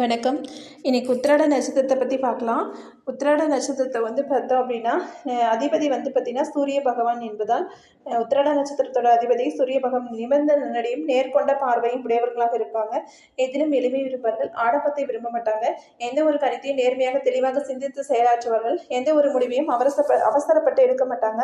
வணக்கம். இன்னைக்கு உத்திராட நட்சத்திரத்தை பற்றி பார்க்கலாம். உத்திராட நட்சத்திரத்தை வந்து பார்த்தோம் அப்படின்னா அதிபதி வந்து பார்த்திங்கன்னா சூரிய பகவான் என்பதால் உத்திராட நட்சத்திரத்தோட அதிபதி சூரிய பகவான் நிமிர்ந்த நடையும் நேர்கொண்ட பார்வையும் உடையவர்களாக இருப்பாங்க. எதிலும் எளிமை இருப்பார்கள் ஆடம்பத்தை விரும்ப மாட்டாங்க. எந்த ஒரு கருத்தையும் நேர்மையாக தெளிவாக சிந்தித்து செயலாற்றுவார்கள் எந்த ஒரு முடிவையும் அவசர அவசரப்பட்டு எடுக்க மாட்டாங்க.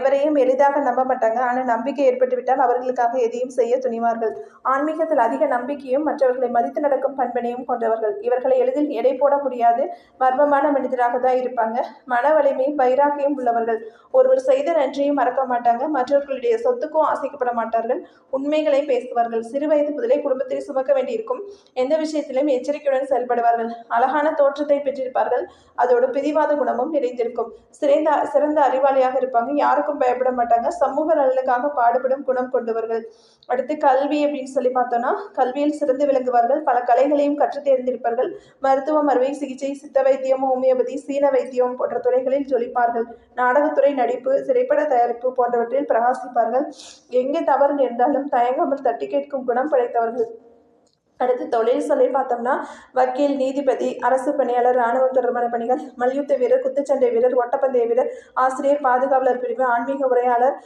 எவரையும் எளிதாக நம்ப மாட்டாங்க. ஆனால் நம்பிக்கை ஏற்பட்டுவிட்டால் அவர்களுக்காக எதையும் செய்ய துணிவார்கள். ஆன்மீகத்தில் அதிக நம்பிக்கையும் மற்றவர்களை மதித்து நடக்கும் பண்பனையும் கொண்டவர்கள் இவர்களை எளிதில் எடை போட முடியாது. மர்மமான மனிதராக தான் இருப்பாங்க. மன வலிமையும் வைராக்கியம் உள்ளவர்கள். ஒருவர் செய்த நன்றியும் மறக்க மாட்டாங்க. மற்றவர்களுடைய சொத்துக்கும் ஆசைக்கப்பட மாட்டார்கள். உண்மைகளை பேசுவார்கள். சிறு வயது முதலே குடும்பத்தை சுமக்க வேண்டியிருக்கும். எந்த விஷயத்திலும் எச்சரிக்கையுடன் செயல்படுவார்கள். அழகான தோற்றத்தை பெற்றிருப்பார்கள். அதோடு பிரிவாத குணமும் நிறைந்திருக்கும். சிறந்த சிறந்த அறிவாளியாக இருப்பாங்க. யாருக்கும் பயப்பட மாட்டாங்க. சமூக நலனுக்காக பாடுபடும் குணம் கொண்டவர்கள். அடுத்து கல்வி அப்படின்னு சொல்லி பார்த்தோம்னா கல்வியில் சிறந்து விளங்குவார்கள். பல கலைகளையும் கற்றுத் தேர்ந்தெடுப்பார்கள். மருத்துவம் அறுவை சிகிச்சை சித்த வைத்தியம் ஹோமியோபதி சீன வைத்தியம் போன்ற துறைகளில் ஜொலிப்பார்கள். நாடகத்துறை நடிப்பு திரைப்பட தயாரிப்பு போன்றவற்றில் பிரகாசிப்பார்கள். எங்கே தவறு நேர்ந்தாலும் தயங்காமல் தட்டி கேட்கும் குணம் படைத்தவர்கள். அடுத்து தொழில் சொல்லி பார்த்தோம்னா வக்கீல் நீதிபதி அரசு பணியாளர் இராணுவம் தொடர்பான பணிகள் மல்யுத்த வீரர் குத்துச்சண்டை வீரர் ஒட்டப்பந்தய வீரர் ஆசிரியர் பாதுகாவலர் பிரிவு ஆன்மீக உரையாளர்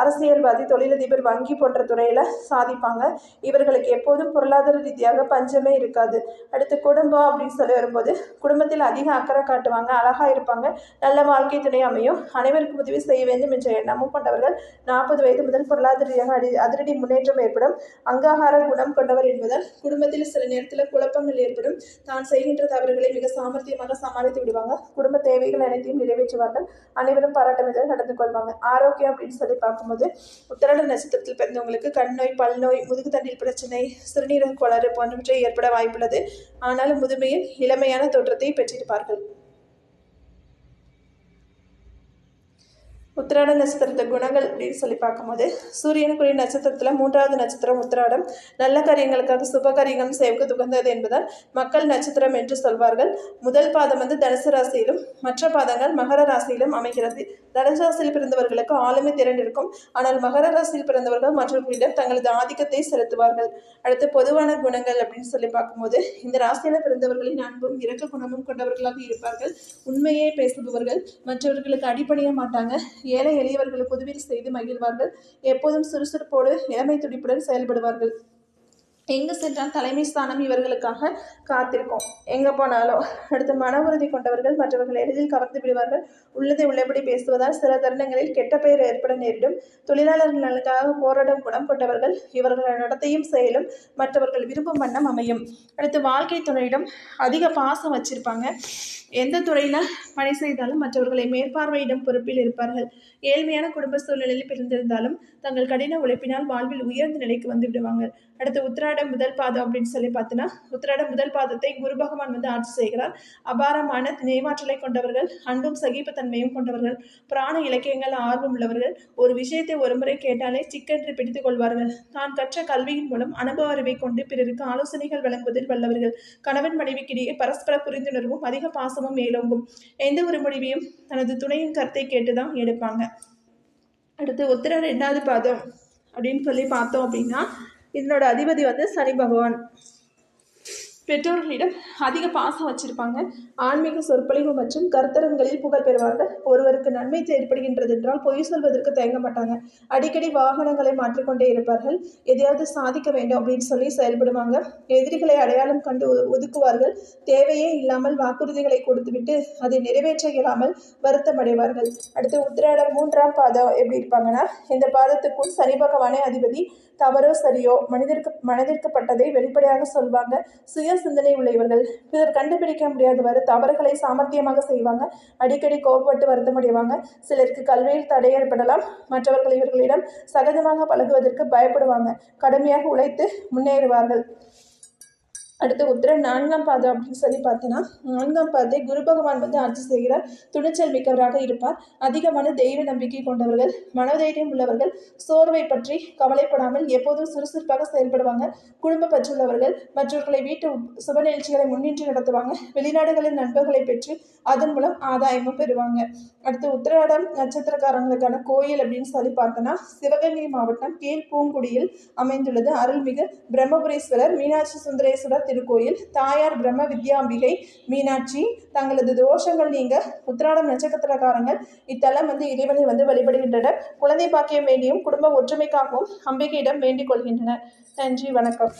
அரசியல்வாதி தொழிலதிபர் வங்கி போன்ற துறையில் சாதிப்பாங்க. இவர்களுக்கு எப்போதும் பொருளாதார ரீதியாக பஞ்சமே இருக்காது. அடுத்து குடும்பம் அப்படின்னு சொல்லி வரும்போது குடும்பத்தில் அதிக அக்கறை காட்டுவாங்க அழகாக இருப்பாங்க நல்ல வாழ்க்கை துணை அமையும். அனைவருக்கும் உதவி செய்ய வேண்டும் என்ற எண்ணமும் கொண்டவர்கள் நாற்பது வயது முதல் பொருளாதார ரீதியாக அடி அதிரடி முன்னேற்றம் ஏற்படும். அங்காகார குணம் கொண்டவர் என்பதால் குடும்பத்தில் சில நேரத்தில் குழப்பங்கள் ஏற்படும். தான் செய்கின்ற தவறுகளை மிக சாமர்த்தியமாக சமாளித்து விடுவாங்க. குடும்ப தேவைகள் அனைத்தையும் நிறைவேற்றுவார்கள். அனைவரும் பாராட்டும் விதத்தில் நடந்து கொள்வாங்க. ஆரோக்கியம் அப்படின்னு சொல்லி பார்க்கும்போது உத்தரட நட்சத்திரத்தில் பிறந்தவங்களுக்கு கண் நோய் பல் நோய் தண்ணீர் பிரச்சனை சிறுநீரக கோளாறு போன்றவற்றை ஏற்பட வாய்ப்புள்ளது. ஆனாலும் முதுமையில் இளமையான தோற்றத்தை பெற்றிருப்பார்கள். உத்திராட நட்சத்திரத்த குணங்கள் அப்படின்னு சொல்லி பார்க்கும்போது சூரியனுக்குரிய நட்சத்திரத்தில் மூன்றாவது நட்சத்திரம் உத்திராடம். நல்ல காரியங்களுக்காக சுப காரியங்களும் செய்வதற்கு உகந்தது என்பதால் மக்கள் நட்சத்திரம் என்று சொல்வார்கள். முதல் பாதம் வந்து தனுசு ராசியிலும் மற்ற பாதங்கள் மகர ராசியிலும் அமைகிறது. தனுசு ராசியில் பிறந்தவர்களுக்கு ஆளுமை திறன் இருக்கும் ஆனால் மகர ராசியில் பிறந்தவர்கள் மற்றவர்களிடம் தங்களது ஆதிக்கத்தை செலுத்துவார்கள். அடுத்து பொதுவான குணங்கள் அப்படின்னு சொல்லி பார்க்கும்போது இந்த ராசியில் பிறந்தவர்களின் அன்பும் இரக்க குணமும் கொண்டவர்களாக இருப்பார்கள். உண்மையே பேசுபவர்கள். மற்றவர்களுக்கு அடிப்படைய மாட்டாங்க. ஏழை எளியவர்களுக்கு உதவி செய்து மகிழ்வார்கள். எப்போதும் சுறுசுறுப்போடு இளமை துடிப்புடன் செயல்படுவார்கள். எங்கு சென்றால் தலைமை ஸ்தானம் இவர்களுக்காக காத்திருக்கும். எங்கே போனாலும் அடுத்து மன உறுதி கொண்டவர்கள் மற்றவர்கள் எளிதில் கவர்ந்து விடுவார்கள். உள்ளதை உள்ளபடி பேசுவதால் சில தருணங்களில் கெட்ட பெயர் ஏற்பட நேரிடும். தொழிலாளர்கள் நலனுக்காக போராடும் குணம் கொண்டவர்கள் இவர்கள் நடத்தையும் செயலும் மற்றவர்கள் விரும்பும் வண்ணம் அமையும். அடுத்து வாழ்க்கை துணையிடம் அதிக பாசம் வச்சிருப்பாங்க. எந்த துறையில் பணி செய்தாலும் மற்றவர்களை மேற்பார்வையிடும் பொறுப்பில் இருப்பார்கள். ஏழ்மையான குடும்ப சூழ்நிலையில் பிறந்திருந்தாலும் தங்கள் கடின உழைப்பினால் வாழ்வில் உயர்ந்த நிலைக்கு வந்து விடுவாங்க. அடுத்து உத்திராடம் முதல் பாதம் அப்படின்னு சொல்லி பார்த்தோன்னா உத்திராடம் முதல் பாதத்தை குரு பகவான் வந்து ஆட்சி செய்கிறார். அபாரமான நினைவாற்றலை கொண்டவர்கள் அன்பும் சகிப்புத்தன்மையும் கொண்டவர்கள் புராண இலக்கியங்கள் ஆர்வம் உள்ளவர்கள் ஒரு விஷயத்தை ஒருமுறை கேட்டாலே சிக்கென்று பிடித்துக் கொள்வார்கள். தான் கற்ற கல்வியின் மூலம் அனுபவ அறிவை கொண்டு பிறருக்கு ஆலோசனைகள் வழங்குவதில் வல்லவர்கள். கணவன் மனைவிக்கிடையே பரஸ்பர புரிந்துணர்வும் அதிக பாசமும் மேலோங்கும். எந்த ஒரு முடிவையும் தனது துணையின் கருத்தை கேட்டுதான் எடுப்பாங்க. அடுத்து உத்திர ரெண்டாவது பாதம் அப்படின்னு சொல்லி பார்த்தோம் அப்படின்னா இதனோட அதிபதி வந்து சனி பகவான். பெற்றோர்களிடம் அதிக பாசம் வச்சிருப்பாங்க. ஆன்மீக சொற்பொழிவு மற்றும் கருத்தரங்களில் புகழ் பெறுவார்கள். ஒருவருக்கு நன்மை ஏற்படுகின்றது என்றால் பொய் சொல்வதற்கு தயங்க மாட்டாங்க. அடிக்கடி வாகனங்களை மாற்றிக்கொண்டே இருப்பார்கள். எதையாவது சாதிக்க வேண்டும் அப்படின்னு சொல்லி செயல்படுவாங்க. எதிரிகளை அடையாளம் கண்டு ஒதுக்குவார்கள். தேவையே இல்லாமல் வாக்குறுதிகளை கொடுத்துவிட்டு அதை நிறைவேற்ற இயலாமல் வருத்தம் அடைவார்கள் அடுத்து உத்திராடம் மூன்றாம் பாதம் எப்படி இருப்பாங்கன்னா இந்த பாதத்துக்கும் சனி பகவானே அதிபதி தவறோ சரியோ மனிதருக்கு மனதிற்குப்பட்டதை வெளிப்படையாக சொல்வாங்க. சுய சிந்தனை உள்ளவர்கள் பிறர் கண்டுபிடிக்க முடியாதவாறு தவறுகளை சாமர்த்தியமாக செய்வாங்க. அடிக்கடி கோபப்பட்டு வருத்தமடைவாங்க. சிலருக்கு கல்வியில் தடை ஏற்படலாம். மற்றவர்கள் இவர்களிடம் சகஜமாக பழகுவதற்கு பயப்படுவாங்க. கடுமையாக உழைத்து முன்னேறுவார்கள். அடுத்து உத்திர நான்காம் பாதம் அப்படின்னு சொல்லி பார்த்தோன்னா நான்காம் பாதை குரு பகவான் வந்து ஆட்சி செய்கிறார் துணிச்சல் மிக்கவராக இருப்பார். அதிகமான தெய்வ நம்பிக்கை கொண்டவர்கள் மனதைரியம் உள்ளவர்கள் சோர்வை பற்றி கவலைப்படாமல் எப்போதும் சுறுசுறுப்பாக செயல்படுவாங்க. குடும்ப பற்றுள்ளவர்கள் மற்றவர்களை வீட்டு சுப நிகழ்ச்சிகளை முன்னின்று நடத்துவாங்க. வெளிநாடுகளில் நண்பர்களை பெற்று அதன் மூலம் ஆதாயமும் பெறுவாங்க. அடுத்து உத்திராடம் நட்சத்திரக்காரங்களுக்கான கோயில் அப்படின்னு சொல்லி பார்த்தோன்னா சிவகங்கை மாவட்டம் கீழ்பூங்குடியில் அமைந்துள்ளது. அருள்மிகு பிரம்மபுரீஸ்வரர் மீனாட்சி சுந்தரேஸ்வரர் திருக்கோயில் தாயார் பிரம்ம வித்யாம்பிகை மீனாட்சி தங்களது தோஷங்கள் நீங்க உத்திராடம் நட்சத்திரக்காரங்கள். இத்தலம் வந்து இறைவனை வந்து வழிபடுகின்றனர். குழந்தை பாக்கியம் வேண்டியும் குடும்ப ஒற்றுமைக்காகவும் அம்பிகையிடம் வேண்டிக் கொள்கின்றனர். நன்றி வணக்கம்.